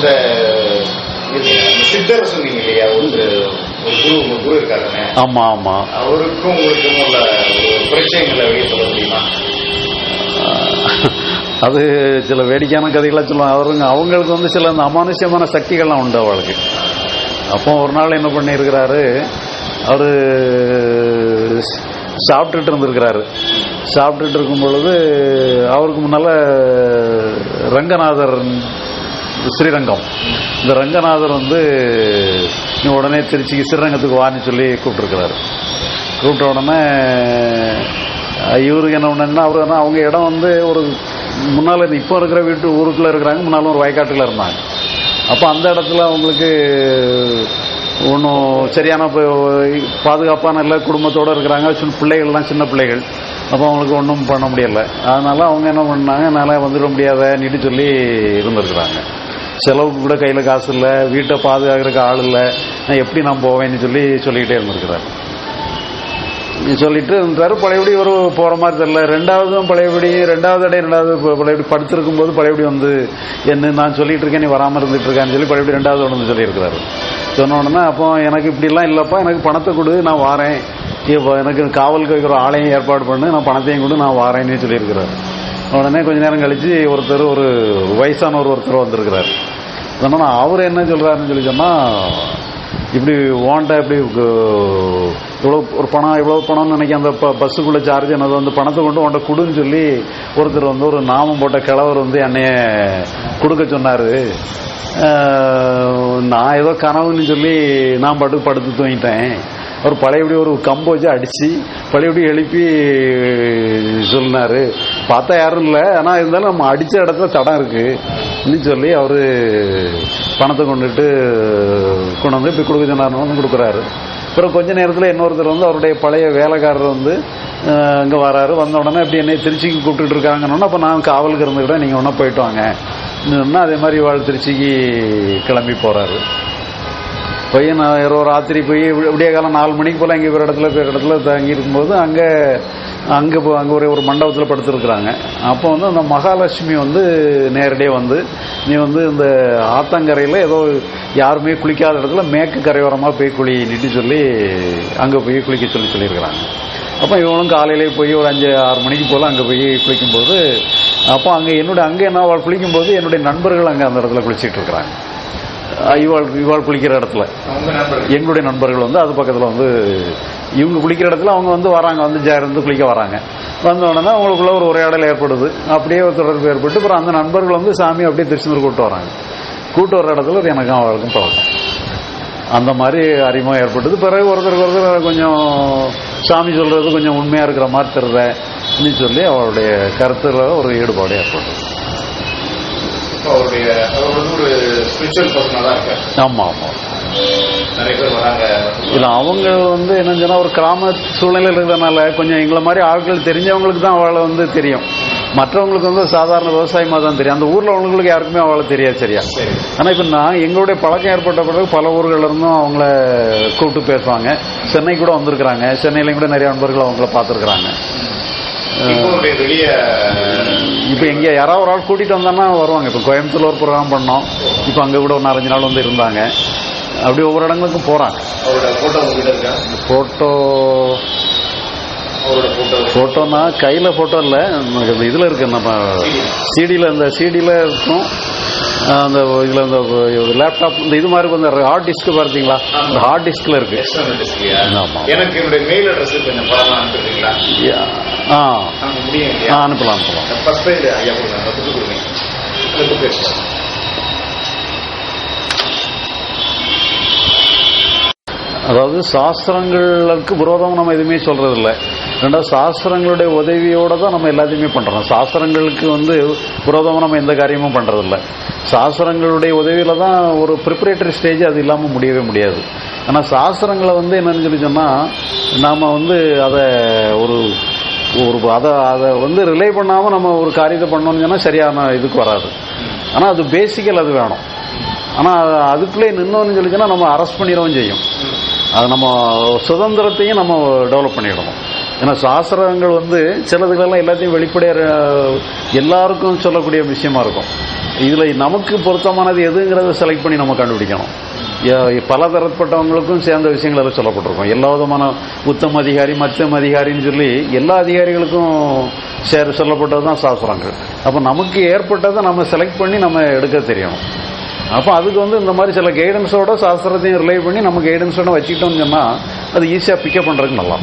அந்த சித்தர் சொன்னீங்க இல்லையா ஒரு ஒரு குரு உங்க குரு இருக்காருன்னு. ஆமா ஆமா. அவருக்கும் உங்களுக்கும் உள்ள ஒரு பிரச்சனைகளை வெளியே சொல்ல முடியுமா? அது சில வேடிக்கையான கதைகளை சொல்லுவாங்க. அவருங்க அவங்களுக்கு வந்து சில அந்த அமானுஷ்யமான சக்திகள்லாம் உண்டு அவளுக்கு. அப்போ ஒரு நாள் என்ன பண்ணியிருக்கிறாரு அவர் சாப்பிட்டுட்டு இருந்திருக்கிறாரு. சாப்பிட்டுட்டு இருக்கும் பொழுது அவருக்கு முன்னால் ரங்கநாதர் ஸ்ரீரங்கம். இந்த ரங்கநாதர் வந்து நீ உடனே திருச்சிக்கு ஸ்ரீரங்கத்துக்கு வான்னு சொல்லி கூப்பிட்டுருக்கிறாரு. கூப்பிட்ட உடனே இவருக்கு என்ன பண்ணா அவர் என்ன அவங்க இடம் வந்து ஒரு முன்னால் இப்போ இருக்கிற வீட்டு ஊருக்குள்ளே இருக்கிறாங்க முன்னால் ஒரு வயக்காட்டில் இருந்தாங்க. அப்போ அந்த இடத்துல அவங்களுக்கு ஒன்றும் சரியான இப்போ பாதுகாப்பான இல்லை குடும்பத்தோடு இருக்கிறாங்க சின்ன பிள்ளைகள்லாம் சின்ன பிள்ளைகள். அப்போ அவங்களுக்கு ஒன்றும் பண்ண முடியல. அதனால் அவங்க என்ன பண்ணாங்க என்னால் வந்துட முடியாதன்னுட்டு சொல்லி இருந்திருக்கிறாங்க. செலவுக்கு கூட கையில் காசு இல்லை வீட்டை பாதுகாக்கிறதுக்கு ஆள் இல்லை நான் எப்படி நான் போவேன்னு சொல்லி சொல்லிக்கிட்டே இருந்திருக்கிறாரு. சொல்லிட்டு இருந்தாரு பழையபடி ஒரு போகிற மாதிரி தெரியல. ரெண்டாவதும் பழையபடி ரெண்டாவது அடைய ரெண்டாவது பழையபடி படுத்திருக்கும் போது பழையபடி வந்து என்ன நான் சொல்லிட்டு இருக்கேன் நீ வராமல் இருந்துட்டு இருக்கான்னு சொல்லி பழையபடி ரெண்டாவது வந்து சொல்லியிருக்கிறாரு. சொன்ன உடனே அப்போ எனக்கு இப்படிலாம் இல்லைப்பா எனக்கு பணத்தை கொடு நான் வாரேன். இப்போ எனக்கு காவலுக்கு வைக்கிற ஆளையும் ஏற்பாடு பண்ணு நான் பணத்தையும் கொடு நான் வாரேன்னு சொல்லியிருக்கிறார். உடனே கொஞ்ச நேரம் கழித்து ஒருத்தர் ஒரு வயசானவர் ஒருத்தர் வந்திருக்கிறார். சொன்னா அவர் என்ன சொல்கிறாருன்னு சொல்லி சொன்னால் இப்படி ஓன்ட்ட இப்படி இவ்வளோ ஒரு பணம் இவ்வளோ பணம்னு நினைக்க அந்த ப பஸ்ஸுக்குள்ளே சார்ஜ் என்னது வந்து பணத்தை கொண்டு உன்ட்ட கொடுன்னு சொல்லி ஒருத்தர் வந்து ஒரு நாமம் போட்ட கிழவர் வந்து என்னைய கொடுக்க சொன்னார். நான் ஏதோ கனவுன்னு சொல்லி நான் பாட்டுக்கு படுத்து தூங்கிட்டேன். அவர் பழையபடி ஒரு கம்பு வச்சு அடித்து பழையபடி எழுப்பி சொன்னார். பார்த்தா யாரும் இல்லை ஆனால் இருந்தாலும் நம்ம அடித்த இடத்துல தடம் இருக்குன்னு சொல்லி அவர் பணத்தை கொண்டுட்டு கொண்டு வந்து இப்படி கொடுக்க வந்து கொடுக்குறாரு. அப்புறம் கொஞ்ச நேரத்தில் இன்னொருத்தர் வந்து அவருடைய பழைய வேலைக்காரர் வந்து அங்கே வராரு. வந்த உடனே இப்படி என்னை திருச்சிக்கு கூப்பிட்டுட்டு இருக்காங்கன்னு அப்போ நான் காவலுக்கு இருந்துக்கிட்டேன் நீங்கள் ஒன்றா போயிட்டு வாங்க. அதே மாதிரி வாழ் திருச்சிக்கு கிளம்பி போகிறாரு போய் நான் இரவு ராத்திரி போய் விடிய- காலம் நாலு மணிக்கு போல் இங்கே ஒரு இடத்துல போய் இடத்துல தங்கி இருக்கும்போது அங்கே அங்கே அங்கே ஒரு ஒரு மண்டபத்தில் படுத்துருக்குறாங்க. அப்போ வந்து அந்த மகாலட்சுமி வந்து நேரடியாக வந்து நீ வந்து இந்த ஆத்தங்கரையில் ஏதோ யாருமே குளிக்காத இடத்துல மேற்கு கரையோரமாக போய் குளி நிட்டு சொல்லி அங்கே போய் குளிக்க சொல்லி சொல்லியிருக்கிறாங்க. அப்போ இவனும் காலையிலே போய் ஒரு அஞ்சு ஆறு மணிக்கு போல் அங்கே போய் குளிக்கும்போது அப்போ அங்கே என்னுடைய அங்கே என்ன அவள் குளிக்கும்போது என்னுடைய நண்பர்கள் அங்கே அந்த இடத்துல குளிச்சிட்டு இருக்கிறாங்க இவாள் இவாள் குளிக்கிற இடத்துல. எங்களுடைய நண்பர்கள் வந்து அது பக்கத்தில் வந்து இவங்க குளிக்கிற இடத்துல அவங்க வந்து வராங்க வந்து ஜா இருந்து குளிக்க வராங்க. வந்த உடனே அவங்களுக்குள்ள ஒரு உரையாடல் ஏற்படுது. அப்படியே ஒரு தொடர்பு ஏற்பட்டு அப்புறம் அந்த நண்பர்கள் வந்து சாமி அப்படியே திருச்செந்தூர் கூட்டு வராங்க. கூட்டு வர இடத்துல அது எனக்கும் அவளுக்கும் பழக்கம். அந்த மாதிரி அறிமுகம் ஏற்பட்டது. பிறகு ஒருத்தருக்கு ஒருத்தர் கொஞ்சம் சாமி சொல்றது கொஞ்சம் உண்மையா இருக்கிற மாதிரி தெரியுதுன்னு சொல்லி அவளுடைய கருத்துல ஒரு ஈடுபாடு ஏற்பட்டது. அவருடைய ஆமா ஆமா. நிறைய பேர் வராங்க. இல்ல அவங்க வந்து என்னன்னு சொன்னா ஒரு கிராம சூழ்நிலையில் இருக்கிறதுனால கொஞ்சம் எங்களை மாதிரி ஆட்கள் தெரிஞ்சவங்களுக்கு தான் அவளை வந்து தெரியும். மற்றவங்களுக்கு வந்து சாதாரண விவசாயமா தான் தெரியும். அந்த ஊர்ல உள்ளவங்களுக்கு யாருக்குமே அவளை தெரியாது சரியா? சரி. ஆனா இப்ப நான் எங்களுடைய பழக்கம் ஏற்பட்ட பிறகு பல ஊர்கள்ல இருந்தும் அவங்கள கூப்பிட்டு பேசுவாங்க. சென்னை கூட வந்திருக்கிறாங்க. சென்னையிலையும் கூட நிறைய நண்பர்கள் அவங்கள பார்த்துருக்குறாங்க. இப்போ எங்க யாராவது ஒரு ஆள் கூட்டிட்டு வந்தாங்கன்னா வருவாங்க. இப்போ கோயம்புத்தூர்ல ஒரு ப்ரோக்ராம் பண்ணோம். இப்போ அங்க கூட ஒரு நாலஞ்சு நாள் வந்து இருந்தாங்க. அப்படி ஒவ்வொரு இடங்களுக்கும் போறாங்க. அவரோட போட்டோ உங்ககிட்ட இருக்கா? போட்டோ அவரோட போட்டோ போட்டோனா கையில் ஃபோட்டோ இல்லை. இதில் இருக்கு நம்ம சிடியில் இந்த சிடியில் இருக்கும். அந்த இதில் இந்த லேப்டாப் இந்த இது மாதிரி இந்த ஹார்ட் டிஸ்க் பார்த்தீங்களா? இந்த ஹார்ட் டிஸ்கில் இருக்கு. எனக்கு என்னுடைய மெயில் அட்ரஸ் கொஞ்சம் ஆ. ஆ அனுப்பலாம் அனுப்பலாம். ஃபர்ஸ்ட் பேஜ் ஐயா கொடுங்க அந்த புக்கு கொடுங்க அந்த புக் எடுத்துக்கலாம் அதாவது சாஸ்திரங்களுக்கு விரோதம் நம்ம எதுவுமே சொல்றது இல்லை ரெண்டாவது சாஸ்திரங்களுடைய உதவியோட தான் நம்ம எல்லாத்தையுமே பண்றோம். சாஸ்திரங்களுக்கு வந்து விரோதமா நம்ம எந்த காரியமும் பண்றது இல்லை சாஸ்திரங்களுடைய உதவியில தான் ஒரு ப்ரிப்பரேட்டரி ஸ்டேஜ் அது இல்லாமல் முடியவே முடியாது. ஆனால் சாஸ்திரங்களை வந்து என்னன்னு சொல்லி சொன்னால் நாம் வந்து அதை ஒரு ஒரு அதை அதை வந்து ரிலே பண்ணாமல் நம்ம ஒரு காரியத்தை பண்ணோம்னு சொன்னால் சரியான இதுக்கு வராது. ஆனால் அது பேசிக்கல் அது வேணும். ஆனால் அதுக்குள்ளே நின்னோன்னு சொல்லிச்சுன்னா நம்ம அரெஸ்ட் பண்ணிடவும் செய்யும். அது நம்ம சுதந்திரத்தையும் நம்ம டெவலப் பண்ணிடணும். ஏன்னா சாஸ்திரங்கள் வந்து சிலதுகளெல்லாம் எல்லாத்தையும் வெளிப்படையாக எல்லாருக்கும் சொல்லக்கூடிய விஷயமா இருக்கும். இதில் நமக்கு பொருத்தமானது எதுங்கிறத செலக்ட் பண்ணி நம்ம கண்டுபிடிக்கணும். பல தரப்பட்டவங்களுக்கும் சேர்ந்த விஷயங்கள் எல்லாம் சொல்லப்பட்டிருக்கும். எல்லா விதமான உத்தம அதிகாரி மத்தியம் அதிகாரின்னு சொல்லி எல்லா அதிகாரிகளுக்கும் சேர சொல்லப்பட்டது தான் சாஸ்திரங்கள். அப்போ நமக்கு ஏற்பட்டதை நம்ம செலக்ட் பண்ணி நம்ம எடுக்க தெரியணும். அப்போ அதுக்கு வந்து இந்த மாதிரி சில கைடன்ஸோட சாஸ்திரத்தையும் ரிலே பண்ணி நம்ம கைடன்ஸோட வச்சுக்கிட்டோம்னு சொன்னால் அது ஈஸியாக பிக்கப் பண்ணுறதுக்கு நல்லா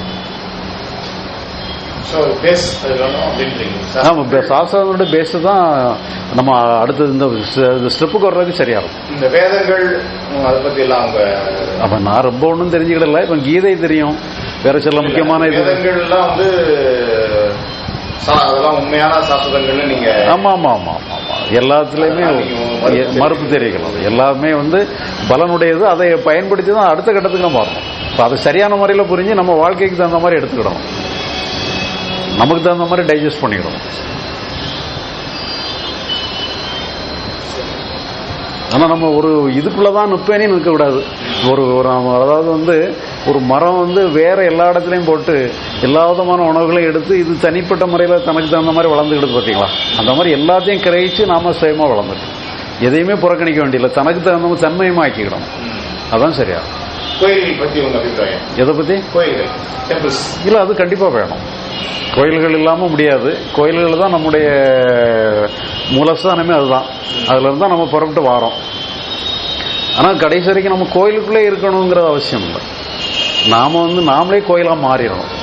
ஆமாம் இப்போ சாஸ்திரத்தோட பேஸு தான் நம்ம அடுத்தது இந்த ஸ்டெப்புக்கு வர்றதுக்கு சரியா இருக்கும். இந்த வேதங்கள் அதை பத்தி எல்லாம் அவங்க அப்போ நான் ரொம்ப ஒன்றும் தெரிஞ்சுக்கிடல இப்போ கீதை தெரியும். வேற சில முக்கியமான இது வந்து அதெல்லாம் உண்மையான சாஸ்திரங்கள்னு நீங்க எல்லாத்துலேயுமே மறுப்பு தெரிவிக்கலாம் எல்லாமே வந்து பலனுடையது. அதை பயன்படுத்தி தான் அடுத்த கட்டத்துக்கு நம்ம வரணும். இப்போ அதை சரியான முறையில் புரிஞ்சு நம்ம வாழ்க்கைக்கு தகுந்த மாதிரி எடுத்துக்கிடணும். நமக்கு தகுந்த மாதிரி டைஜஸ்ட் பண்ணிக்கிடணும். ஆனால் நம்ம ஒரு இதுக்குள்ளே தான் நிற்பேனே நிற்கக்கூடாது. ஒரு ஒரு அதாவது வந்து ஒரு மரம் வந்து வேற எல்லா இடத்துலையும் போட்டு எல்லா விதமான உணவுகளையும் எடுத்து இது தனிப்பட்ட முறையில் தனக்கு தகுந்த மாதிரி வளர்ந்துக்கிடுது பார்த்தீங்களா அந்த மாதிரி எல்லாத்தையும் கிரகிச்சு நாம சுயமாக வளர்ந்துட்டோம் எதையுமே புறக்கணிக்க வேண்டியதில்லை. தனக்கு தகுந்த மாதிரி தன்மையமாக ஆக்கிக்கிடணும் அதான் சரியா? எதை பற்றி இல்லை அது கண்டிப்பாக வேணும். கோயில்கள் இல்லாமல் முடியாது. கோயில்கள் தான் நம்முடைய மூலஸ்தானமே அதுதான். அதுல இருந்தா நம்ம புறப்பட்டு வாரோம். ஆனால் கடைசி வரைக்கும் நம்ம கோயிலுக்குள்ளே இருக்கணுங்கிற அவசியம் இல்லை. நாம வந்து நாமளே கோயிலாக மாறிடணும்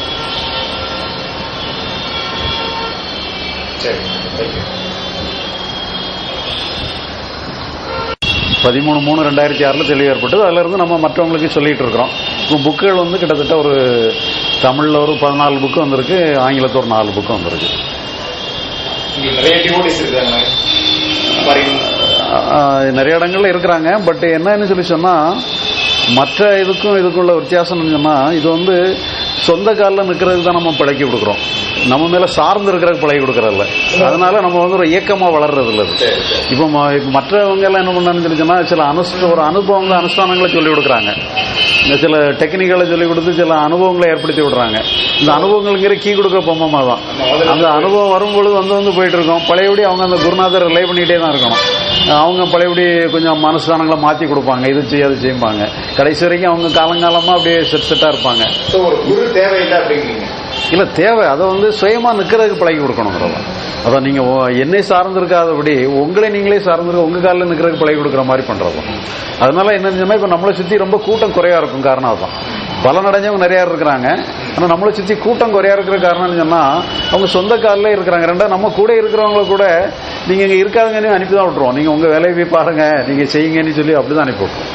பதிமூணு மூணு ரெண்டாயிரத்தி ஆறில் தெளிவு ஏற்பட்டது. அதுல இருந்து நம்ம மற்றவங்களுக்கு சொல்லிட்டு இருக்கிறோம். இப்போ புக்குகள் வந்து கிட்டத்தட்ட ஒரு தமிழில் ஒரு பதினாலு புக்கு வந்திருக்கு ஆங்கிலத்தில் ஒரு நாலு புக்கு வந்திருக்கு. நிறைய இடங்கள்ல இருக்கிறாங்க. பட் என்னன்னு சொல்லி சொன்னா மற்ற இதுக்கும் இதுக்குள்ள வித்தியாசம்னு சொன்னா இது வந்து சொந்த காலில் நிற்கிறதுக்கு தான் நம்ம பழக்கி கொடுக்குறோம். நம்ம மேல சார்ந்து இருக்கிறதுக்கு பழகி கொடுக்கறதில்ல. அதனால நம்ம வந்து ஒரு இயக்கமா வளர்றது இல்லை இப்போ மற்றவங்க எல்லாம் என்ன பண்ணான்னு சொல்லி சொன்னா சில அனுஷ்ட ஒரு அனுபவங்கள் அனுஷ்டானங்களை சொல்லி கொடுக்குறாங்க. இந்த சில டெக்னிக்கலை சொல்லி கொடுத்து சில அனுபவங்களை ஏற்படுத்தி விடுறாங்க. இந்த அனுபவங்களுங்கிற கீ கொடுக்குற பொம்மை தான். அந்த அனுபவம் வரும்பொழுது வந்து வந்து போயிட்டு இருக்கோம். பழையபடி அவங்க அந்த குருநாதர் ரிலை பண்ணிட்டே தான் இருக்கணும். அவங்க பழையபடி கொஞ்சம் மனஸ்தானங்களை மாற்றி கொடுப்பாங்க. இது செய்ய அது செய்யும்பாங்க. கடைசி வரைக்கும் அவங்க காலங்காலமாக அப்படியே செட் செட்டாக இருப்பாங்க. ஒரு குரு தேவையில்லை அப்படிங்கிறீங்க. இல்லை தேவை. அதை வந்து சுயமாக நிற்கிறதுக்கு பழகி கொடுக்கணுங்கிறதான் அதான் நீங்கள் ஓ- என்னை சார்ந்திருக்காதபடி உங்களை நீங்களே சார்ந்திருக்க உங்கள் காலில் நிற்கிறதுக்கு பழகி கொடுக்குற மாதிரி பண்ணுறது அதனால என்ன செஞ்சோம்னா இப்போ நம்மளை சுற்றி ரொம்ப கூட்டம் குறையாக இருக்கும் காரணம் அதுதான் பலனடைஞ்சவங்க அடைஞ்சவங்க இருக்கிறாங்க. ஆனால் நம்மளை சுற்றி கூட்டம் குறையா இருக்கிற காரணம்னு சொன்னால் அவங்க சொந்த காலில் இருக்கிறாங்க. ரெண்டா நம்ம கூட இருக்கிறவங்கள கூட நீங்கள் இங்கே இருக்காதுங்கன்னு அனுப்பி தான் விட்ருவோம் நீங்கள் உங்கள் வேலையை போய் பாருங்கள் நீங்கள் செய்யுங்கன்னு சொல்லி அப்படிதான் அனுப்பி விட்ருவோம்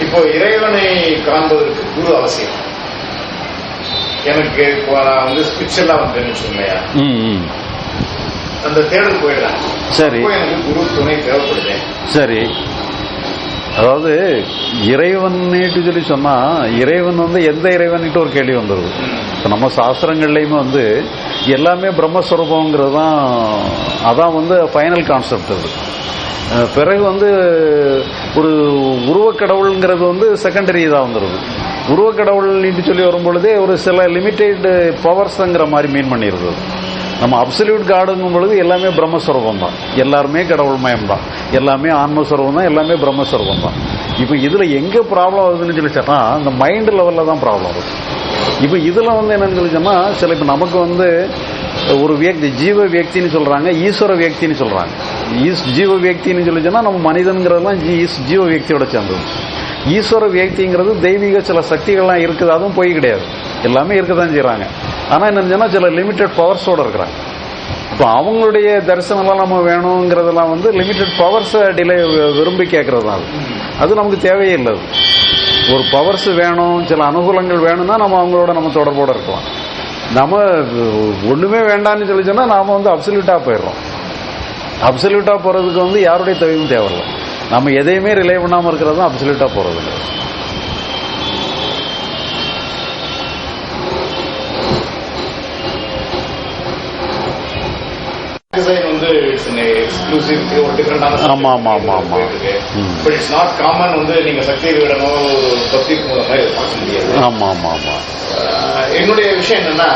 இப்போ இறைவனை காண்பதற்கு குரு அவசியம். எனக்கு இப்போ நான் வந்து ஸ்பிரிச்சுவலா வந்தேன்னு சொன்னையா அந்த தேடல் போயிடுறேன் சரி. எனக்கு குரு துணை தேவைப்படுது. சரி. அதாவது இறைவன்னுட்டு சொல்லி சொன்னா இறைவன் வந்து எந்த இறைவன்ட்டு ஒரு கேள்வி வந்துருது? இப்போ நம்ம சாஸ்திரங்கள்லையுமே வந்து எல்லாமே பிரம்மஸ்வரூபங்கிறது தான் அதான் வந்து ஃபைனல் கான்செப்ட் அது. பிறகு வந்து ஒரு உருவக்கடவுளுங்கிறது வந்து செகண்டரி இதாக வந்துடுது உருவக்கடவுள்னு சொல்லி வரும்பொழுதே ஒரு சில லிமிட்டெட் பவர்ஸ்ங்கிற மாதிரி மீன் பண்ணிடுது நம்ம அப்சல்யூட் காடுங்கும் பொழுது எல்லாமே பிரம்மஸ்வரூபம் தான். எல்லாருமே கடவுள் மயம் தான். எல்லாமே ஆன்மஸ்வரூபம் தான் எல்லாமே பிரம்மஸ்வரூபம் தான். இப்போ இதில் எங்கே ப்ராப்ளம் வருதுன்னு சொல்லி சொன்னால் இந்த மைண்ட் லெவலில் தான் ப்ராப்ளம் வருது. இப்போ இதில் வந்து என்னன்னு சொல்லி சொன்னால் சில இப்போ நமக்கு வந்து ஒரு வியக்தி ஜீவ வியக்தின்னு சொல்றாங்க ஈஸ்வர வியக்தின்னு சொல்றாங்க. ஈஸ் ஜீவ வியக்தின்னு சொல்லி சொன்னால் நம்ம மனிதன்கிறதெல்லாம் ஈஸ் ஜீவ வியக்தியோட சேர்ந்தது. ஈஸ்வர வியக்திங்கிறது தெய்வீக சில சக்திகள்லாம் இருக்குது அதுவும் போய் கிடையாது. எல்லாமே இருக்க தான் செய்கிறாங்க ஆனால் என்னன்னு சில லிமிட்டட் பவர்ஸோட இருக்கிறாங்க. இப்போ அவங்களுடைய தரிசனம்லாம் நம்ம வேணுங்கிறதெல்லாம் வந்து லிமிட்டட் பவர்ஸை டிலே விரும்பி கேட்குறது தான் அது. அது நமக்கு தேவையே இல்லை அது. ஒரு பவர்ஸ் வேணும் சில அனுகூலங்கள் வேணும்னா நம்ம அவங்களோட நம்ம தொடர்போடு இருக்கலாம். நம்ம ஒண்ணுமே வேண்டாம்னு சொல்லி சொன்னா நாம வந்து அப்சல்யூட்டா போயிடுறோம். அப்சல்யூட்டா போறதுக்கு வந்து யாருடைய தேவையும் தேவையில்லை. நம்ம எதையுமே ரிலே பண்ணாம இருக்கிறது தான் அப்சல்யூட்டா போறது. இல்லை டிசைன் வந்து இட்ஸ் எக்ஸ்க்ளூசிவ் ஒரு டிஃபரெண்டான ஆமா, ஆமா, ஆமா, ஆமா. ம். பட் இட்ஸ் நாட் காமன் வந்து நீங்க சக்தி விடணும் ஆமா ஆமா ஆமா. என்னுடைய விஷயம் என்னன்னா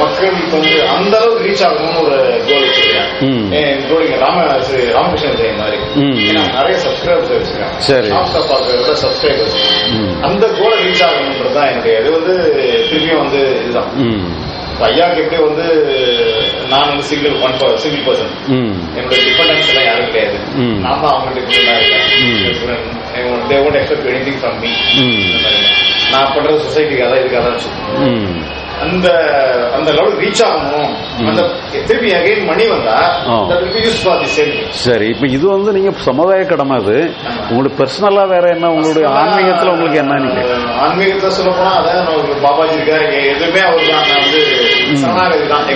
மக்களுக்கு வந்து அந்த அளவுக்கு ரீச் ஆகணும்னு ஒரு கோல் வச்சிருக்கேன் ம். என் கோல் இங்க ராம ஸ்ரீ ராமகிருஷ்ண விஜய் மாதிரி. நிறைய சப்ஸ்கிரைபர்ஸ் வச்சிருக்கேன் சரி. பார்க்கறத சப்ஸ்கிரைபர்ஸ். அந்த கோலை ரீச் ஆகணுன்றது தான் என்னுடைய இது வந்து திரும்பியும் வந்து இதுதான். ஐயாவுக்கு எப்படி வந்து நான் வந்து சிங்கிள் ஒன் சிங்கிள் பர்சன் என்னுடைய டிபெண்டன்ஸ் எல்லாம் யாரும் கிடையாது. நான் தான் அவங்க டிபெண்டா ம். இருக்கேன் they won't expect anything from me. ம் நான் பண்றது சொசைட்டிக்காக தான் இதுக்காக அந்த அந்த லெவல் ரீச் ஆகணும். அந்த திருப்பி அகைன் மணி வந்தா சரி இப்போ இது வந்து நீங்க சமுதாய கடமை அது. உங்களுக்கு பர்சனலா வேற என்ன? உங்களுடைய ஆன்மீகத்துல உங்களுக்கு என்ன நீங்க? ஆன்மீகத்தை சொல்ல போனா அதான் நமக்கு பாபாஜி இருக்காரு. எதுவுமே அவர் தான். நான் வந்து. சரணாகதி தான்.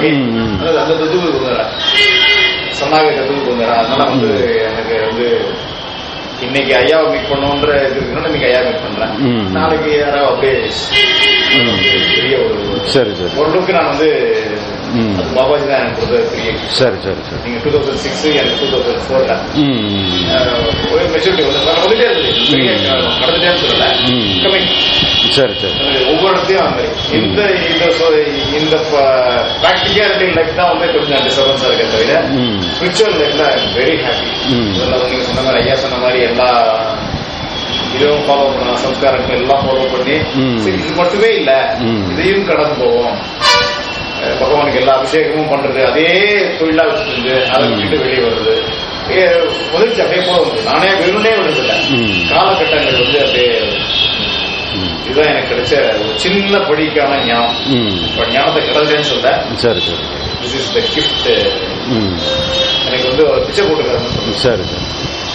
அந்த தத்துவுக்கு வந்துடுறேன் சரணாகதி தத்துவுக்கு வந்துடுறேன் அதனால வந்து எனக்கு வந்து இன்னைக்கு ஐயாவை மீட் பண்ணுன்ற இது இருக்குன்னா இன்னைக்கு ஐயா மீட் பண்றேன். நாளைக்கு யாராவது அப்படியே. பெரிய ஒரு சரி சரி ஓரளவுக்கு நான் வந்து பாபாஜி தான் எனக்கு கொடுத்த பெரிய சரி சரி சரி நீங்க டூ தௌசண்ட் சிக்ஸ் எனக்கு டூ தௌசண்ட் ஃபோர்ல ஒரு மெச்சூரிட்டி வந்து வந்துட்டே ம். நடந்துட்டே சொல்லல. Coming. சரி சரி ஒவ்வொரு இடத்தையும் அந்த இந்த இந்த இந்த ப்ராக்டிகாலிட்டி லைஃப் தான் வந்து கொஞ்சம் டிஸ்டர்பன்ஸா இருக்க தவிர ஸ்பிரிச்சுவல் லைஃப்ல வெரி ஹாப்பி. நீங்க சொன்ன மாதிரி ஐயா சொன்ன மாதிரி எல்லா இதுவும் ஃபாலோ பண்ணலாம் சம்ஸ்காரங்கள் எல்லாம் ஃபாலோ பண்ணி. சரி, இது மட்டுமே இல்ல. இதையும் கடந்து போவோம் பகவானுக்கு எல்லா அபிஷேகமும் பண்றது அதே தொழிலா வச்சுட்டு அதை. விட்டுட்டு வெளியே வருது உதவிச்சு அப்படியே போக வந்து நானே விரும்பே விடுறதில்ல. காலகட்டங்கள் வந்து அப்படியே. இதுதான் எனக்கு கிடைச்ச ஒரு சின்ன படிக்கான ஞானம் இப்ப ஞானத்தை கிடைச்சேன்னு சொல்ல சரி சரி திஸ் இஸ் த கிஃப்ட் எனக்கு வந்து பிச்சை சொல்லுவேன் சரி சரி.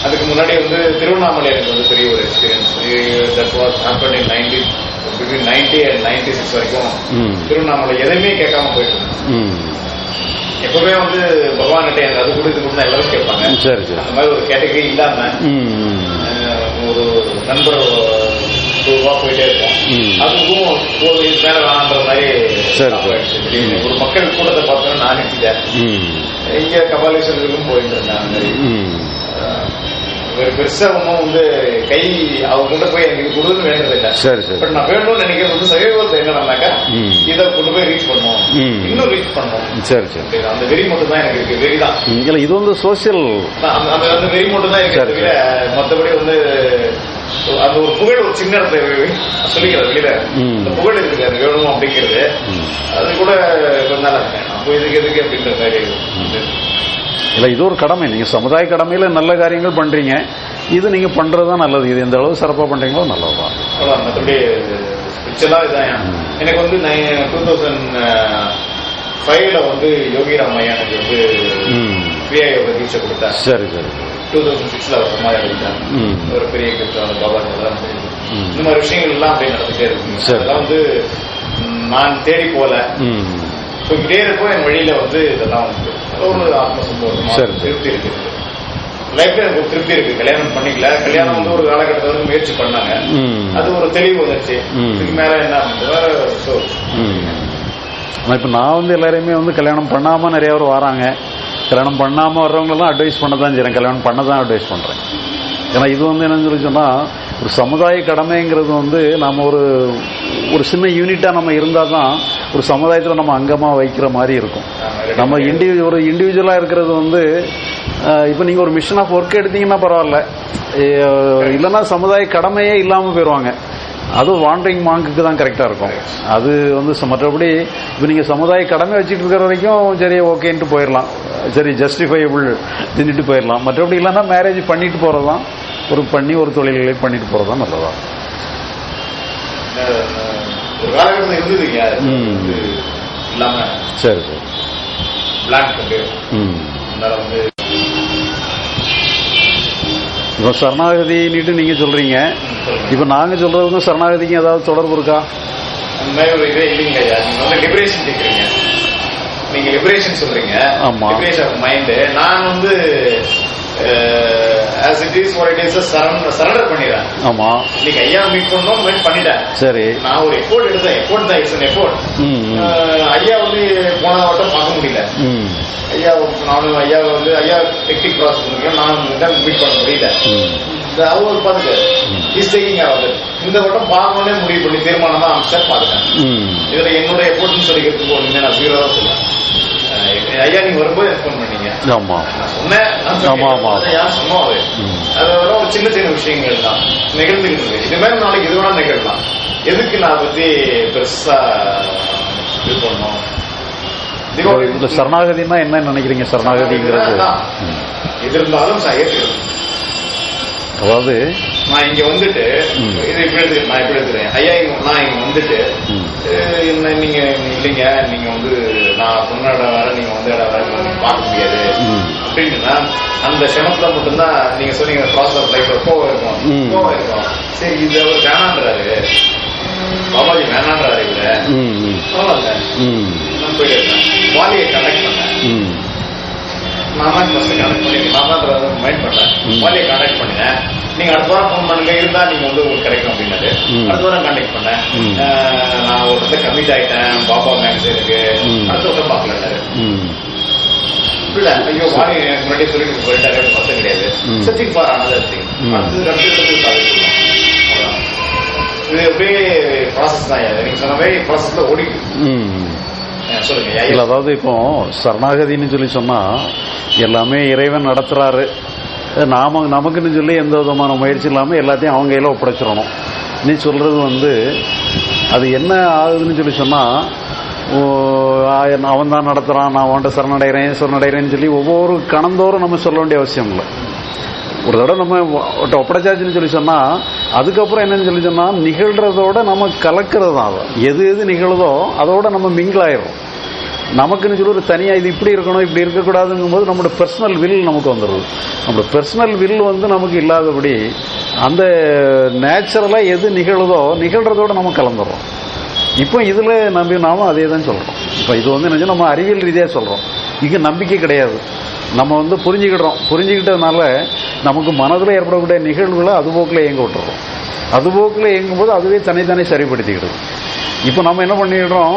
அதுக்கு முன்னாடி வந்து திருவண்ணாமலை எனக்கு வந்து பெரிய ஒரு experience that was happen in ninety between ninety and ninety six வரைக்கும் திருவண்ணாமலை எதையுமே கேட்காம போயிட்டு எப்பவுமே வந்து பகவான்கிட்ட எனக்கு அது கூட இது கூட எல்லாரும் கேட்பாங்க. சரி சரி. அந்த மாதிரி ஒரு கேட்டகரி இல்லாம ஒரு நண்பர் ரூபா போயிட்டே இருக்கும். அதுக்கும் இது மேல வேணான்ற மாதிரி ஒரு மக்கள் கூட்டத்தை பார்த்தோன்னா நான் ம். இங்க கபாலீஸ்வரருக்கும் போயிட்டு அஹ், ஒரு பெருசா ஒன்றும் வந்து கை அவங்க போய் எனக்கு கொடுன்னு வேண்டதில்லை. சரி சரி. பட் நான் வேணும்னு நினைக்கிறது வந்து சைவத்தை என்னன்னாக்கா ம். இதை கொண்டு போய் ரீச் பண்ணும் ம். இன்னும் ரீச் பண்ணும் சரி சரி. அந்த வெறி மட்டும் தான் எனக்கு இருக்கு வெறி தான். இல்ல இது வந்து சோசியல் அந்த அந்த- வெறி மட்டும் தான் இருக்கு. மற்றபடி வந்து அந்த ஒரு புகழ் ஒரு சின்ன இடத்துல சொல்லிக்கிறது வெளியில. அந்த புகழ் இருக்குது அது வேணும் அப்படிங்கிறது. அது கூட கொஞ்ச நாள் அப்போ இதுக்கு எதுக்கு அப்படின்ற மாதிரி இல்ல இது ஒரு கடமை. நீங்க சமுதாய கடமையில நல்ல காரியங்கள் பண்றீங்க. இது நீங்க பண்றதுதான் நல்லது. இது எந்த அளவு சிறப்பா பண்றீங்களோ நல்லதுதான். அவ்வளோ மற்றபடி இதுதான் ம். எனக்கு வந்து டூ தௌசண்ட் ஃபைவ்ல வந்து யோகிராம் ஐயா எனக்கு வந்து பிரியா யோக தீட்சை கொடுத்தார். சரி சரி. டூ தௌசண்ட் சிக்ஸ்ல அவர் சமாதி அடைஞ்சார் ம். ஒரு பெரிய கிஃப்ட் பாபா எல்லாம். இந்த மாதிரி விஷயங்கள் எல்லாம் அப்படியே நடந்துட்டே இருக்குங்க. அதெல்லாம் வந்து நான் தேடி போல ம். போய்கிட்டே இருப்போம் என் வழியில வந்து இதெல்லாம் வந்து ஒரு ஆத்ம சந்தோஷமா. திருப்தி இருக்கு லைஃப்ல எனக்கு ஒரு திருப்தி இருக்கு. கல்யாணம் பண்ணிக்கல. கல்யாணம் வந்து ஒரு காலகட்டத்தில் வந்து முயற்சி பண்ணாங்க. அது ஒரு தெளிவு வந்துச்சு. இதுக்கு மேல என்ன? வேற ஆனா இப்ப நான் வந்து எல்லாரையுமே வந்து கல்யாணம் பண்ணாம நிறைய பேர் வராங்க. கல்யாணம் பண்ணாம தான் அட்வைஸ் பண்ண தான் கல்யாணம் பண்ண தான் அட்வைஸ் பண்றேன். ஏன்னா இது வந்து என்னன்னு சொல்லி சொன்னால் ஒரு சமுதாய கடமைங்கிறது வந்து நம்ம ஒரு ஒரு சின்ன யூனிட்டா நம்ம இருந்தால் தான் ஒரு சமுதாயத்தில் நம்ம அங்கமா வைக்கிற மாதிரி இருக்கும். நம்ம இண்டிவி ஒரு இண்டிவிஜுவலா இருக்கிறது வந்து இப்போ நீங்கள் நீங்க ஒரு மிஷன் ஆஃப் ஒர்க் எடுத்தீங்கன்னா பரவாயில்ல. இல்லைன்னா சமுதாய கடமையே இல்லாமல் போயிடுவாங்க அது வாண்டரிங் மாங்குக்கு தான் கரெக்டா இருக்கும். அது வந்து மற்றபடி இப்போ நீங்க சமுதாய கடமை வச்சுட்டு இருக்கிற வரைக்கும் சரி ஓகேன்ட்டு போயிடலாம் சரி ஜஸ்டிஃபைபிள் தின்னுட்டு போயிடலாம் மற்றபடி இல்லைன்னா மேரேஜ் பண்ணிட்டு போறது தான் ஒரு பண்ணி ஒரு தொழில்களை பண்ணிட்டு போறது தான் நல்லதா சரி சரி. இப்போ சரணாகதின்னுட்டு நீங்க சொல்றீங்க. சொல்லுங்க. இப்போ நாங்க சொல்றதுக்கும் சரணாகதிக்கும் ஏதாவது தொடர்பு இருக்கா? அந்த மாதிரி ஒரு இதே இல்லைங்க ஐயா. நீங்க வந்து லிபரேஷன் கேக்குறீங்க. நீங்க லிபரேஷன் சொல்றீங்க. ஆமா. லிபரேஷன் ஆஃப் மைண்ட் நான் வந்து as it is what it is surrender பண்ணிடுறேன் ஆமா. இன்னைக்கு ஐயா மீட் பண்ணோம் மீட் பண்ணிட்டேன். சரி. நான் ஒரு எஃபோர்ட் எடுத்தேன். எஃபோர்ட் தான் இட்ஸ் எஃபோர்ட் ம் ம், ஐயா வந்து போன வட்டம் பார்க்க முடியல. ம். ஐயா நானும் ஐயா வந்து ஐயா டெக்னிக் ப்ராசஸ் பண்ணிருக்கேன் நான் மீட் பண்ண முடியல. ம். இந்த அவர் இஸ் டேக்கிங் ஆஃப் இந்த வட்டம் பார்க்கணும்னே முடிவு பண்ணி தீர்மானம் தான் அமைச்சர் ம். இதுல என்னோட எஃபோர்ட்னு சொல்லிக்கிறதுக்கு ஒண்ணுமே நான் ஜீரோ தான் சொல்லுவேன். ஐயா நீங்க வரும்போது எனக்கு ஃபோன் பண்ணீங்க. ஆமா. சொன்னேன் யார் சொன்னோம் அது. ம். அது வர ஒரு சின்ன சின்ன விஷயங்கள் தான். நிகழ்ந்துகிட்டு இருக்கு. இது மாதிரி நாளைக்கு இது வேணா நிகழலாம் எதுக்கு நான் பத்தி பெருசா இது பண்ணோம் இதுல சரணாகதினா என்ன நினைக்கிறீங்க? சரணாகதிங்கிறது. அதான். எது இருந்தாலும் நான் ஏற்றுக்கிறேன் அதாவது நான் இங்க வந்துட்டு. இது இப்படி எடுத்து நான் இப்படி எடுத்துக்கிறேன். ஐயா இங்க நான் இங்க வந்துட்டு என்ன நீங்க இல்லைங்க நீங்க வந்து நான் சொன்ன இடம் வேற நீங்க வந்த இடம் வேற பார்க்க முடியாது. அப்படின்னா அந்த சிரமத்துல மட்டும்தான் நீங்க சொன்னீங்க ப்ராசஸ் லைஃப்ல கோவம் இருக்கும். கோவம் இருக்கும். சரி இது அவர் வேணான்றாரு. பாபாஜி வேணான்றாரு இவர. பரவாயில்ல. ம். நான் போயிட்டு இருக்கேன் வாலியை கனெக்ட் பண்ணேன். ம். நான் தான் ஃபர்ஸ்ட் கனெக்ட் பண்ணி நான் தான் நீங்க அடுத்த வாரம் ஃபோன் பண்ணுங்க இருந்தா நீங்க வந்து உங்களுக்கு கிடைக்கும் அப்படின்னாரு. அடுத்த வாரம் கான்டாக்ட் பண்ணேன். நான் ஒரு இடத்துல கமிட் ஆயிட்டேன் பாபா மேக்ஸினுக்கு. அடுத்த வருஷம் பார்க்கலன்னாரு. ம். இல்ல ஐயோ எனக்கு முன்னாடியே சொல்லிட்டு போயிட்டாரு அர்த்தம் கிடையாது. ம். Searching for another thing. அது இது அப்படியே ப்ராசஸ் தான். இது. நீங்க சொன்ன மாதிரி ப்ராசஸ்ல ஓடிக்கு ம். சொல்லுங்க அதாவது இப்போ சரணாகதின்னு சொல்லி சொன்னா எல்லாமே இறைவன் நடத்துறாரு. நாம நமக்குன்னு சொல்லி எந்த விதமான முயற்சி இல்லாமல் எல்லாத்தையும் அவங்க கையில் ஒப்படைச்சிடணும். நீ சொல்கிறது வந்து அது என்ன ஆகுதுன்னு சொல்லி சொன்னால் அவன் தான் நடத்துறான் நான் அவன்கிட்ட சரணடைகிறேன் சரணடைகிறேன்னு சொல்லி ஒவ்வொரு கணந்தோறும் நம்ம சொல்ல வேண்டிய அவசியம் இல்லை. ஒரு தடவை நம்ம ஒட்ட ஒப்படைச்சாச்சுன்னு சொல்லி சொன்னால் அதுக்கப்புறம் என்னன்னு சொல்லி சொன்னால் நிகழ்கிறதோட நம்ம கலக்கிறது தான் அது. எது எது நிகழுதோ அதோட நம்ம மிங்கிள் ஆயிரும் நமக்குன்னு சொல்லி ஒரு தனியாக இது இப்படி இருக்கணும் இப்படி இருக்கக்கூடாதுங்கும் போது நம்மளோட பர்சனல் வில் நமக்கு வந்துடுது. நம்மளோட பர்சனல் வில் வந்து நமக்கு இல்லாதபடி அந்த நேச்சுரலாக எது நிகழுதோ நிகழ்கிறதோடு நம்ம கலந்துடுறோம் இப்போ இதில் நம்பி நாமும் அதே தான் சொல்கிறோம் இப்போ இது வந்து என்ன நம்ம அறிவியல் ரீதியாக சொல்கிறோம் இங்கே நம்பிக்கை கிடையாது. நம்ம வந்து புரிஞ்சுக்கிடுறோம். புரிஞ்சுக்கிட்டதுனால நமக்கு மனதில் ஏற்படக்கூடிய நிகழ்வுகளை அதுபோக்கில் இயங்க விட்டுறோம். அதுபோக்கில் இயங்கும்போது அதுவே தனித்தானே சரிப்படுத்திக்கிடுது. இப்போ நம்ம என்ன பண்ணிடுறோம்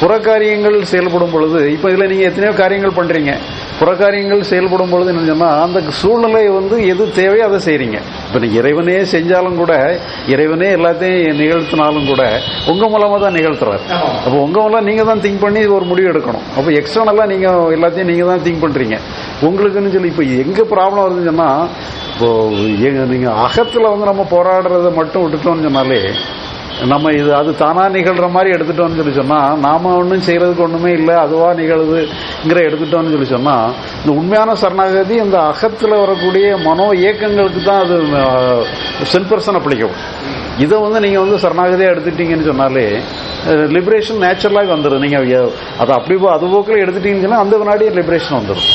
புறக்காரியங்கள் செயல்படும் பொழுது இப்போ இதில் நீங்கள் எத்தனையோ காரியங்கள் பண்ணுறீங்க புறக்காரியங்கள் செயல்படும் பொழுது என்ன சொன்னா அந்த சூழ்நிலை வந்து எது தேவையோ அதை செய்றீங்க. இப்போ நீ இறைவனே செஞ்சாலும் கூட இறைவனே எல்லாத்தையும் நிகழ்த்தினாலும் கூட உங்க மூலமா தான் நிகழ்த்துறாரு. அப்போ உங்க மூலம் நீங்க தான் திங்க் பண்ணி ஒரு முடிவு எடுக்கணும். அப்போ எக்ஸ்டர்னலா நீங்க எல்லாத்தையும் நீங்க தான் திங்க் பண்றீங்க. உங்களுக்குன்னு சொல்லி இப்போ எங்க ப்ராப்ளம் வருதுன்னு சொன்னா இப்போ எங்க நீங்க அகத்துல வந்து நம்ம போராடுறதை மட்டும் விட்டுட்டோம்னு சொன்னாலே நம்ம இது அது தானாக நிகழ்கிற மாதிரி எடுத்துட்டோம்னு சொல்லி சொன்னால் நாம ஒன்றும் செய்கிறதுக்கு ஒன்றுமே இல்லை அதுவாக நிகழுதுங்கிற எடுத்துட்டோம்னு சொல்லி சொன்னால் இந்த உண்மையான சரணாகதி இந்த அகத்தில் வரக்கூடிய மனோ இயக்கங்களுக்கு தான் அது சென்பர்சனை அப்ளிகபிள் இதை வந்து நீங்கள் வந்து சரணாகதியாக எடுத்துட்டீங்கன்னு சொன்னாலே லிபரேஷன் நேச்சுரலாக வந்துடும் நீங்கள் அதை அப்படி போ- அது போக்கில் எடுத்துட்டீங்கன்னு சொன்னால் அந்த வினாடியே லிபரேஷன் வந்துடும்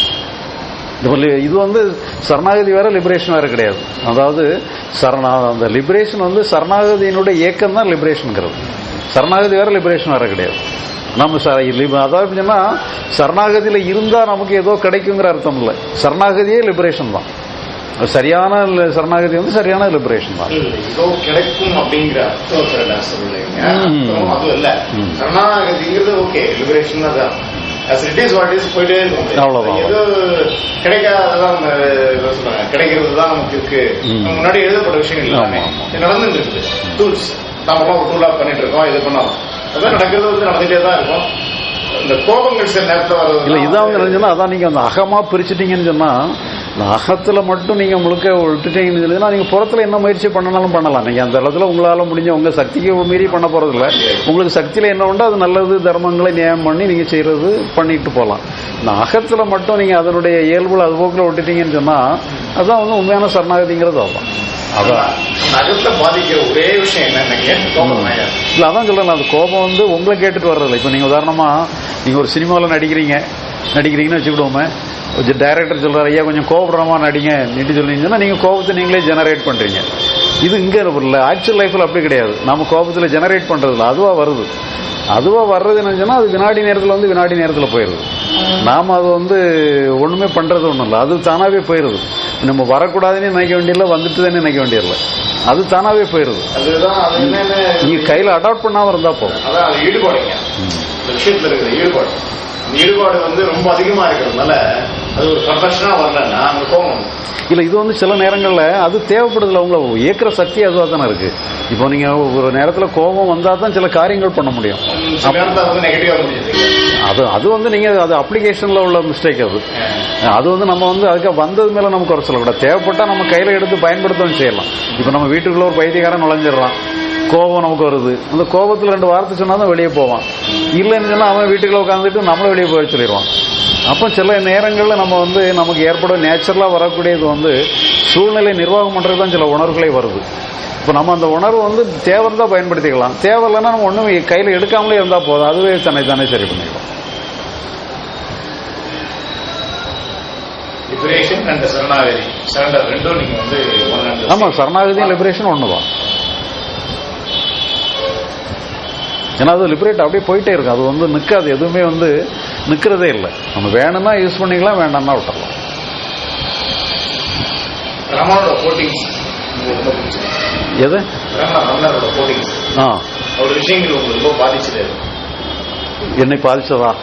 இது லி- இது வந்து சரணாகதி வேற லிபரேஷன் வேறு கிடையாது. அதாவது சரணா அந்த லிபரேஷன் வந்து சரணாகதியினுடைய இயக்கம் தான் லிபரேஷனுங்கிறது சரணாகதி வேற லிபரேஷன் வேற கிடையாது. நம்ம அதாவது சொன்னா சரணாகதியில இருந்தா நமக்கு ஏதோ கிடைக்குங்கிற அர்த்தம் இல்லை. சரணாகதியே லிபரேஷன் தான். சரியான சரணாகதி வந்து சரியான லிபரேஷன் தான். கிடைக்கும் அப்படிங்கிற. சரணாகதிங்கிறது ஓகே லிபரேஷன் தான். அவ்வளவுதான். கிடைக்கிறது தான் நமக்கு இருக்கு. முன்னாடி எழுதப்பட்ட விஷயங்கள் எல்லாமே நடந்துட்டு இருக்குது டூல்ஸ் நாம ஒரு டூலா பண்ணிட்டு இருக்கோம் இது பண்ணோம் அதான் நடக்கிறது வந்து நடந்துட்டே தான் இருக்கும். இந்த கோபங்கள் சில நேரத்துல இல்ல இதான் வந்து நினைச்சுன்னா அதான் நீங்க அந்த அகமா பிரிச்சுட்டீங்கன்னு சொன்னா இந்த அகத்துல மட்டும் நீங்க முழுக்க விட்டுட்டீங்கன்னு சொல்லினா நீங்க புறத்துல என்ன முயற்சி பண்ணனாலும் பண்ணலாம். நீங்க அந்த இடத்துல உங்களால முடிஞ்ச உங்க சக்திக்கு மீறி பண்ண போறது இல்ல உங்களுக்கு சக்தியில என்ன உண்டோ அது நல்லது தர்மங்களை நியாயம் பண்ணி நீங்க செய்யறது பண்ணிட்டு போலாம். இந்த அகத்துல மட்டும் நீங்க அதனுடைய இயல்புல அது போக்குல விட்டுட்டீங்கன்னு சொன்னா அதான் வந்து உண்மையான சரணாகதிங்கிறது தான். இல்ல அதான் சொல்றேன் அந்த கோபம் வந்து உங்களை கேட்டுட்டு வர்றதில்ல. இப்போ நீங்க உதாரணமா நீங்க ஒரு சினிமாவில் நடிக்கிறீங்க. நடிக்கிறீங்கன்னு வச்சுக்கிடுவோமே. கொஞ்சம் டைரக்டர் சொல்றாரு ஐயா கொஞ்சம் கோபப்படுறமா நடிங்க. நீட்டு சொல்லிங்கன்னா நீங்க கோபத்தை நீங்களே ஜெனரேட் பண்றீங்க. இது இங்க இல்லை ஆக்சுவல் லைஃப்ல அப்படி கிடையாது. நம்ம கோபத்துல ஜெனரேட் பண்றது இல்ல அதுவா வருது. அதுவா வர்றது என்னச்சுன்னா அது வினாடி நேரத்துல வந்து வினாடி நேரத்துல போயிருது. நாம அது வந்து ஒண்ணுமே பண்றது ஒண்ணும் இல்லை. அது தானாவே போயிருது. நம்ம வரக்கூடாதுன்னு நினைக்க வேண்டியதில்லை வந்துட்டு தானே நினைக்க வேண்டியதில்லை. அது தானாவே போயிருது. அதுதான் அது என்னன்னு நீங்க கையில அடாப்ட் பண்ணாம இருந்தா போதும். ஈடுபாடுங்க. ஈடுபாடு வந்து ரொம்ப அதிகமா இருக்கிறதுனால அது ஒரு ப்ரொஃபஷனா வரலன்னா கோவம் வந்துரும். இல்ல இது வந்து சில நேரங்கள்ல அது தேவைப்படுதுல உங்களை இயக்குற சக்தி அதுவாக தானே இருக்கு. இப்போ நீங்க ஒரு நேரத்துல கோபம் வந்தா தான் சில காரியங்கள் பண்ண முடியும். வந்து முடியுது. அது அது வந்து நீங்க அது அப்ளிகேஷன்ல உள்ள மிஸ்டேக் அது. அது வந்து நம்ம வந்து அதுக்கு வந்தது மேல நம்ம குறை சொல்லக்கூடாது. தேவைப்பட்டா நம்ம கையில எடுத்து பயன்படுத்தவும் செய்யலாம். இப்போ நம்ம வீட்டுக்குள்ள ஒரு பைத்தியக்காரன் நுழைஞ்சிடறான். கோபம் நமக்கு வருது. அந்த கோபத்துல ரெண்டு வார்த்தை சொன்னா தான் வெளியே போவான். இல்லைன்னு சொன்னா அவன் வீட்டுக்குள்ள உட்காந்துட்டு நம்மள வெளியே போய் சொல்லிடுவான். அப்போ சில நேரங்களில் நம்ம வந்து நமக்கு ஏற்படும் நேச்சுரலாக வரக்கூடியது வந்து சூழ்நிலை நிர்வாகம் பண்ணுறது தான் சில உணர்வுகளே வருது. இப்போ நம்ம அந்த உணர்வு வந்து தேவை தான் பயன்படுத்திக்கலாம். தேவை இல்லைன்னா நம்ம ஒன்றும் கையில் எடுக்காமலே இருந்தால் போதும். அதுவே தன்னை தானே சரி பண்ணிக்கலாம் லிபரேஷன் அண்ட் சரணாகதி. சரண்டர் ரெண்டும் நீங்க வந்து ஒன்னு ஆமாம் சரணாகதியும் லிபரேஷன் ஒன்று தான் ஏன்னா அது லிபரேட் அப்படியே போயிட்டே இருக்கு. அது வந்து நிற்காது எதுவுமே வந்து நிற்கிறதே இல்லை. நம்ம வேணும்னா யூஸ் பண்ணிக்கலாம் வேண்டாம்னா விட்டுறலாம். எது? ஆ. என்னை பாதிச்சதா?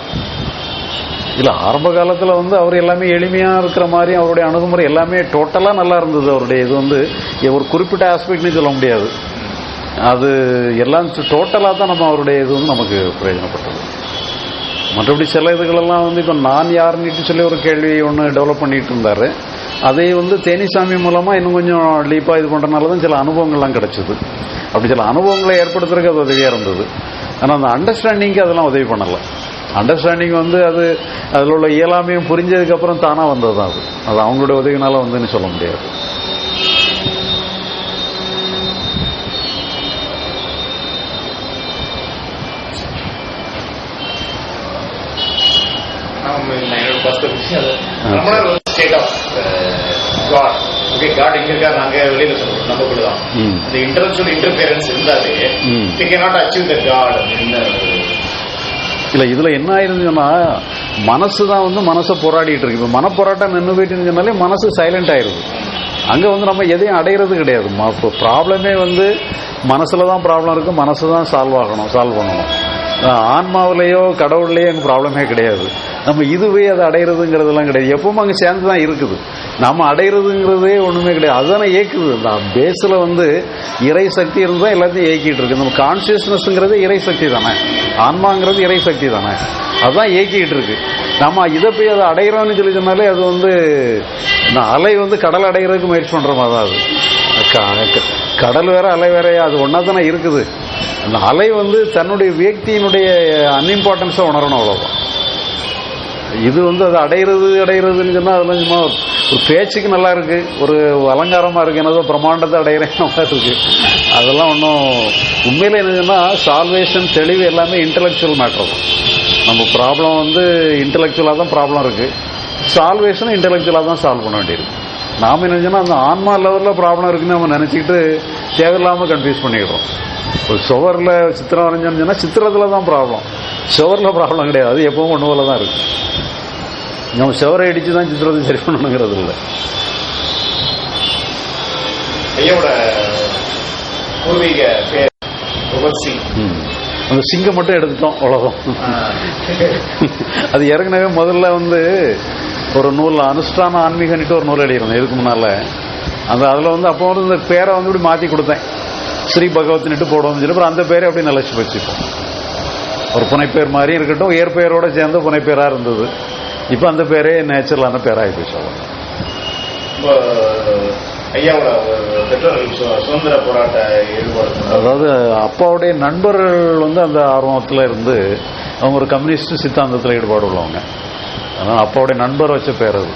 இல்ல ஆரம்ப காலத்துல வந்து அவர் எல்லாமே எளிமையா இருக்கிற மாதிரி அவருடைய அணுகுமுறை எல்லாமே டோட்டலா நல்லா இருந்தது அவருடைய. இது வந்து ஒரு குறிப்பிட்ட ஆஸ்பெக்ட்னு சொல்ல முடியாது. அது எல்லாம் டோட்டலாக தான் நம்ம அவருடைய இது வந்து நமக்கு பிரயோஜனப்பட்டது. மற்றபடி சில இதுகளெல்லாம் வந்து இப்போ நான் யாருன்னுட்டு சொல்லி ஒரு கேள்வி ஒன்று டெவலப் பண்ணிட்டு இருந்தார் அதை வந்து தேனிசாமி மூலமாக இன்னும் கொஞ்சம் டீப்பாக இது பண்ணுறதுனால தான் சில அனுபவங்கள்லாம் கிடச்சிது. அப்படி சில அனுபவங்களை ஏற்படுத்துறதுக்கு அது உதவியாக இருந்தது. ஆனால் அந்த அண்டர்ஸ்டாண்டிங்க்கு அதெல்லாம் உதவி பண்ணலை. அண்டர்ஸ்டாண்டிங் வந்து அது அதில் உள்ள இயலாமையும் புரிஞ்சதுக்கப்புறம் தானாக வந்தது தான் அது. அது அவங்களுடைய உதவினால வந்துன்னு சொல்ல முடியாது நம்ம என்னோட பர்ஸ்பெக்டிவ் அது ரமணர் வந்து state of God okay God இங்க இருக்கா நாங்க வெளியில சொல்றோம் நம்ம கூட தான் ம். அந்த இன்டர்நேஷனல் இன்டர்ஃபியரன்ஸ் இருந்தாலே ம். They can not achieve the God அப்படின்னு ஒரு இல்ல இதுல என்ன ஆயிருந்துச்சுன்னா மனசு தான் வந்து மனசை போராடிட்டு இருக்கு. இப்ப மனப்போராட்டம் நின்று போயிட்டு இருந்துச்சுனாலே மனசு சைலண்ட் ஆயிருது. அங்க வந்து நம்ம எதையும் அடையிறது கிடையாது. ப்ராப்ளமே வந்து மனசுல தான் ப்ராப்ளம் இருக்கு மனசு தான் சால்வ் ஆகணும் சால்வ் பண்ணணும். ஆன்மாவிலேயோ கடவுள்லையோ எனக்கு ப்ராப்ளமே கிடையாது. நம்ம இதுவே அதை அடையிறதுங்கிறதெல்லாம் கிடையாது. எப்பவும் அங்கே சேர்ந்து தான் இருக்குது. நம்ம அடையிறதுங்கிறதே ஒன்றுமே கிடையாது. அதுதானே இயக்குது. இந்த பேஸில் வந்து இறை சக்தி இருந்தால் எல்லாத்தையும் இயக்கிட்டு இருக்கு. நம்ம கான்சியஸ்னஸ்ங்கிறது இறை சக்தி தானே. ஆன்மாங்கிறது இறை சக்தி தானே. அதுதான் இயக்கிட்டு இருக்கு. நம்ம இதை போய் அதை அடையிறோம்னு சொல்லி சொன்னாலே அது வந்து இந்த அலை வந்து கடல் அடைகிறதுக்கு முயற்சி பண்ணுற மாதிரி தான் அது. க- க- கடல் வேற அலை வேறையா? அது ஒன்றா தானே இருக்குது. அந்த அலை வந்து தன்னுடைய வியக்தியினுடைய அன்இம்பார்ட்டன்ஸை உணரணும் அவ்வளோதான் இது வந்து அது அடையிறது அடையிறதுன்னு சொன்னால் அதெல்லாம் சும்மா ஒரு பேச்சுக்கு நல்லா இருக்கு. ஒரு அலங்காரமாக இருக்கு. என்னதோ பிரம்மாண்டத்தை அடையிறேன் நல்லா இருக்கு. அதெல்லாம் ஒன்றும் உண்மையில் என்னதுன்னா சால்வேஷன் தெளிவு எல்லாமே இன்டலெக்சுவல் மேட்ரு தான். நம்ம ப்ராப்ளம் வந்து இன்டலெக்சுவலாக தான் ப்ராப்ளம் இருக்கு. சால்வேஷனும் இன்டலெக்சுவலாக தான் சால்வ் பண்ண வேண்டியிருக்கு. நாம என்னச்சுன்னா அந்த ஆன்மா லெவலில் ப்ராப்ளம் இருக்குன்னு நம்ம நினச்சிக்கிட்டு தேவையில்லாமல் கன்ஃபியூஸ் பண்ணிடுறோம். ஒரு சுவரில் சித்திரம் வரைஞ்சோம்னு சித்திரத்தில் தான் ப்ராப்ளம் சுவரில் ப்ராப்ளம் கிடையாது. அது எப்பவும் ஒன்று போல தான் இருக்கு. நம்ம சுவரை அடித்து தான் சித்திரத்தை சரி பண்ணணுங்கிறது இல்லை. ஐயாவோட பூர்வீக பேர். அந்த சிங்கம் மட்டும் எடுத்துட்டோம் அவ்வளோதான் அது ஏற்கனவே முதல்ல வந்து ஒரு நூல் அனுஷ்டான ஆன்மீகன்ட்டு ஒரு நூல் எழுதியிருந்தேன் இதுக்கு முன்னால. அந்த அதில் வந்து அப்போ வந்து இந்த பேரை வந்து இப்படி மாற்றி கொடுத்தேன். ஸ்ரீ பகவத்னுட்டு போடுவோம்னு சொல்லி அப்புறம் அந்த பேரை அப்படியே நிலச்சி போச்சு இப்போ ஒரு புனைப்பேர் மாதிரி இருக்கட்டும் இயற்பெயரோட சேர்ந்த புனைப்பேராக இருந்தது. இப்போ அந்த பேரே நேச்சுரலான பேராகி போச்சு அவ்வளவுதான். இப்போ ஐயாவோட பெற்றோர்கள் சு- சுதந்திர போராட்ட ஈடுபாடு கொண்டவர். அதாவது அப்பாவுடைய நண்பர்கள் வந்து அந்த ஆர்வத்தில் இருந்து அவங்க ஒரு கம்யூனிஸ்ட் சித்தாந்தத்தில் ஈடுபாடு உள்ளவங்க. அதனால் அப்பாவுடைய நண்பர் வச்ச பேர் அது.